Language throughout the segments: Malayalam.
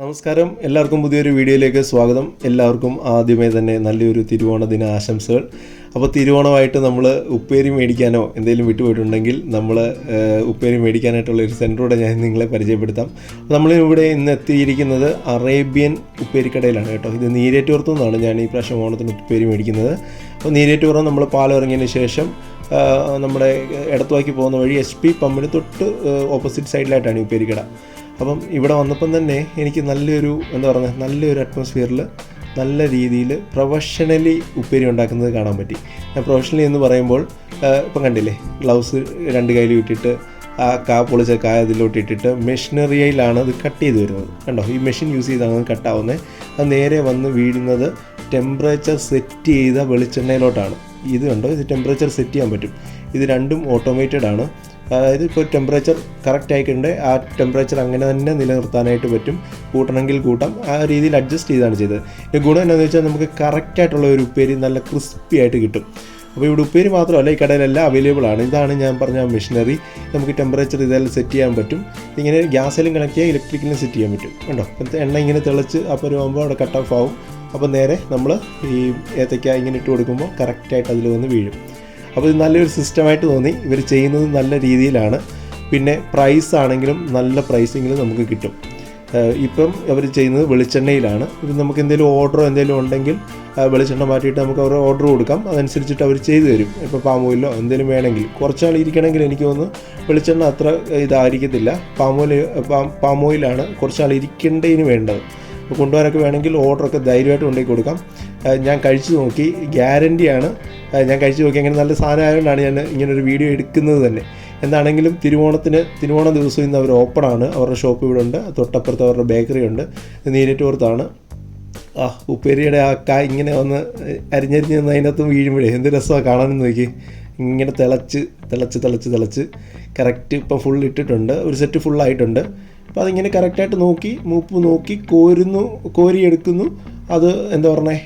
നമസ്കാരം. എല്ലാവർക്കും പുതിയൊരു വീഡിയോയിലേക്ക് സ്വാഗതം. എല്ലാവർക്കും ആദ്യമേ തന്നെ നല്ലൊരു തിരുവോണ ദിന ആശംസകൾ. അപ്പോൾ തിരുവോണമായിട്ട് നമ്മൾ ഉപ്പേരി മേടിക്കാനോ എന്തെങ്കിലും വിട്ടുപോയിട്ടുണ്ടെങ്കിൽ നമ്മൾ ഉപ്പേരി മേടിക്കാനായിട്ടുള്ള ഒരു സെന്ററൂടെ ഞാൻ നിങ്ങളെ പരിചയപ്പെടുത്താം. നമ്മളിവിടെ ഇന്ന് എത്തിയിരിക്കുന്നത് അറേബ്യൻ ഉപ്പേരിക്കടയിലാണ് കേട്ടോ. ഇത് നീരേറ്റുപുറത്തു നിന്നാണ് ഞാൻ ഈ പ്രാവശ്യം ഓണത്തിന് ഉപ്പേരി മേടിക്കുന്നത്. അപ്പോൾ നീരേറ്റുപുറം നമ്മൾ പാലിറങ്ങിയതിന് ശേഷം നമ്മുടെ ഇടത്തുവാക്കി പോകുന്ന വഴി എസ് പി പമ്പിന് തൊട്ട് ഓപ്പോസിറ്റ് സൈഡിലായിട്ടാണ് ഉപ്പേരിക്കട. അപ്പം ഇവിടെ വന്നപ്പം തന്നെ എനിക്ക് നല്ലൊരു എന്താ പറയുക നല്ലൊരു അറ്റ്മോസ്ഫിയറിൽ നല്ല രീതിയിൽ പ്രൊഫഷണലി ഉപ്പേരി ഉണ്ടാക്കുന്നത് കാണാൻ പറ്റി. പ്രൊഫഷണലി എന്ന് പറയുമ്പോൾ ഇപ്പം കണ്ടില്ലേ ഗ്ലൗസ് രണ്ട് കയ്യിൽ ഇട്ടിട്ട് ആ കാ പൊളിച്ച കാ അതിലോട്ട് ഇട്ടിട്ട് മെഷീനറിയിലാണ് അത് കട്ട് ചെയ്ത് വരുന്നത്. കണ്ടോ? ഈ മെഷീൻ യൂസ് ചെയ്താണ് കട്ടാവുന്നത് അത് നേരെ വന്ന് വീഴുന്നത് ടെമ്പറേച്ചർ സെറ്റ് ചെയ്ത വെളിച്ചെണ്ണയിലോട്ടാണ്. ഇത് കണ്ടോ? ഇത് ടെമ്പറേച്ചർ സെറ്റ് ചെയ്യാൻ പറ്റും. ഇത് രണ്ടും ഓട്ടോമേറ്റഡ് ആണ്. അതായത് ഇപ്പോൾ ടെമ്പറേച്ചർ കറക്റ്റ് ആയിട്ടുണ്ട്. ആ ടെമ്പറേച്ചർ അങ്ങനെ തന്നെ നിലനിർത്താനായിട്ട് പറ്റും. കൂട്ടണമെങ്കിൽ കൂട്ടാം. ആ രീതിയിൽ അഡ്ജസ്റ്റ് ചെയ്താണ് ചെയ്തത്. ഇതിന്റെ ഗുണം എന്താണെന്ന് വെച്ചാൽ നമുക്ക് കറക്റ്റായിട്ടുള്ള ഒരു ഉപ്പേരി നല്ല ക്രിസ്പി ആയിട്ട് കിട്ടും. അപ്പോൾ ഇവിടെ ഉപ്പേരി മാത്രമല്ല ഈ കടയിലെല്ലാം അവൈലബിൾ ആണ്. ഇതാണ് ഞാൻ പറഞ്ഞ മെഷീനറി നമുക്ക് ടെമ്പറേച്ചർ ഇതെല്ലാം സെറ്റ് ചെയ്യാൻ പറ്റും. ഇങ്ങനെ ഗ്യാസിലും കണക്ട് ചെയ്യാം ഇലക്ട്രിക്കലും സെറ്റ് ചെയ്യാൻ പറ്റും. കണ്ടോ? എണ്ണ ഇങ്ങനെ തിളച്ച് അപ്പോൾ ഒരു ആകുമ്പോൾ അവിടെ കട്ട് ഓഫ് ആവും. അപ്പോൾ നേരെ നമ്മൾ ഈ ഏത്തയ്ക്ക ഇങ്ങനെ ഇട്ട് കൊടുക്കുമ്പോൾ കറക്റ്റായിട്ട് അതിൽ വന്ന് വീഴും. അപ്പോൾ ഇത് നല്ലൊരു സിസ്റ്റമായിട്ട് തോന്നി. ഇവർ ചെയ്യുന്നത് നല്ല രീതിയിലാണ്. പിന്നെ പ്രൈസ് ആണെങ്കിലും നല്ല പ്രൈസിങ്ങിൽ നമുക്ക് കിട്ടും. ഇപ്പം അവർ ചെയ്യുന്നത് വെളിച്ചെണ്ണയിലാണ്. ഇത് നമുക്ക് എന്തെങ്കിലും ഓർഡറോ എന്തെങ്കിലും ഉണ്ടെങ്കിൽ വെളിച്ചെണ്ണ മാറ്റിയിട്ട് നമുക്ക് അവർ ഓർഡർ കൊടുക്കാം. അതനുസരിച്ചിട്ട് അവർ ചെയ്തു തരും. ഇപ്പോൾ പാമ്പോയിലോ എന്തെങ്കിലും വേണമെങ്കിൽ. കുറച്ചാൾ ഇരിക്കണമെങ്കിൽ എനിക്ക് തോന്നുന്നു വെളിച്ചെണ്ണ അത്ര ഇതായിരിക്കത്തില്ല. പാമ്പോയിൽ പാമ്പോയിലാണ് പാം ഓയിലാണ് കുറച്ചാൾ ഇരിക്കേണ്ടതിന് വേണ്ടത്. കൊണ്ടുപോകാനൊക്കെ വേണമെങ്കിൽ ഓർഡറൊക്കെ ധൈര്യമായിട്ട് കൊണ്ടുപോയി കൊടുക്കാം. ഞാൻ കഴിച്ചു നോക്കി. ഗ്യാരന്റിയാണ് ഞാൻ കഴിച്ചു നോക്കി. അങ്ങനെ നല്ല സാധനം ആയതുകൊണ്ടാണ് ഞാൻ ഇങ്ങനൊരു വീഡിയോ എടുക്കുന്നത് തന്നെ. എന്താണെങ്കിലും തിരുവോണത്തിന് തിരുവോണ ദിവസം ഇന്ന് അവർ ആണ് അവരുടെ ഷോപ്പ് ഇവിടെ ഉണ്ട് തൊട്ടപ്പുറത്ത് അവരുടെ ബേക്കറി ഉണ്ട്. നീരറ്റോർത്താണ്. ആ ഉപ്പേരിയുടെ ആ കാ ഇങ്ങനെ ഒന്ന് അരിഞ്ഞരിഞ്ഞ് നിന്ന് അതിനകത്ത് വീഴുമ്പോഴേ എന്ത് രസമാണ് കാണാനെന്ന് നോക്കി. ഇങ്ങനെ തിളച്ച് തിളച്ച് തിളച്ച് തിളച്ച്. കറക്റ്റ് ഇപ്പം ഫുൾ ഇട്ടിട്ടുണ്ട്. ഒരു സെറ്റ് ഫുള്ളായിട്ടുണ്ട് അപ്പോൾ അതിങ്ങനെ കറക്റ്റായിട്ട് നോക്കി മൂപ്പ് നോക്കി കോരുന്നു കോരി എടുക്കുന്നു അത് എന്താ പറഞ്ഞേ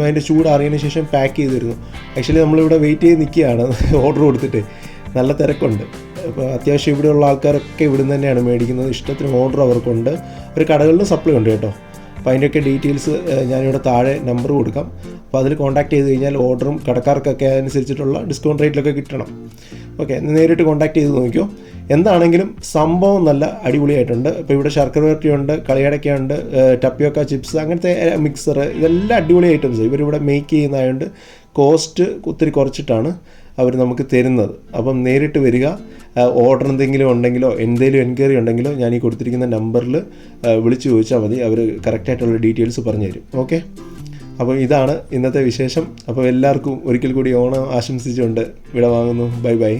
അതിന്റെ ചൂട് അറിയുന്ന ശേഷം പാക്ക് ചെയ്തിരുന്നു. ആക്ച്വലി നമ്മളിവിടെ വെയിറ്റ് ചെയ്ത് നിൽക്കുകയാണ് ഓർഡർ കൊടുത്തിട്ട്. നല്ല തിരക്കുണ്ട്. അപ്പോൾ അത്യാവശ്യം ഇവിടെയുള്ള ആൾക്കാരൊക്കെ ഇവിടുന്ന് തന്നെയാണ് മേടിക്കുന്നത്. ഇഷ്ടത്തിന് ഓർഡർ അവർക്കുണ്ട്. ഒരു കടകളിലും സപ്ലൈ ഉണ്ട് കേട്ടോ. അപ്പോൾ അതിന്റെയൊക്കെ ഡീറ്റെയിൽസ് ഞാനിവിടെ താഴെ നമ്പർ കൊടുക്കാം. അപ്പോൾ അതിൽ കോൺടാക്ട് ചെയ്ത് കഴിഞ്ഞാൽ ഓർഡറും കടക്കാർക്കൊക്കെ അനുസരിച്ചിട്ടുള്ള ഡിസ്കൗണ്ട് റേറ്റിലൊക്കെ കിട്ടണം. ഓക്കെ നേരിട്ട് കോൺടാക്ട് ചെയ്ത് നോക്കിയോ എന്താണെങ്കിലും സംഭവം നല്ല അടിപൊളിയായിട്ടുണ്ട്. ഇപ്പോൾ ഇവിടെ ശർക്കര വരട്ടിയുണ്ട് കളിയടക്കയുണ്ട് ടപ്പിയൊക്കെ ചിപ്സ് അങ്ങനത്തെ മിക്സർ ഇതെല്ലാം അടിപൊളി ഐറ്റംസ് ഇവരിവിടെ മേക്ക് ചെയ്യുന്നതായതുകൊണ്ട് കോസ്റ്റ് ഒത്തിരി കുറച്ചിട്ടാണ്. അവർ നമുക്ക് തരുന്നത്. അപ്പം നേരിട്ട് വരിക ഓർഡർ എന്തെങ്കിലും ഉണ്ടെങ്കിലോ എന്തെങ്കിലും എൻക്വയറി ഉണ്ടെങ്കിലോ ഞാൻ ഈ കൊടുത്തിരിക്കുന്ന നമ്പറിൽ വിളിച്ച് ചോദിച്ചാൽ മതി. അവർ കറക്റ്റായിട്ടുള്ള ഡീറ്റെയിൽസ് പറഞ്ഞു തരും. ഓക്കെ അപ്പോൾ ഇതാണ് ഇന്നത്തെ വിശേഷം. അപ്പോൾ എല്ലാവർക്കും ഒരിക്കൽ കൂടി ഓണം ആശംസിച്ചുകൊണ്ട് വിടവാങ്ങുന്നു. Bye bye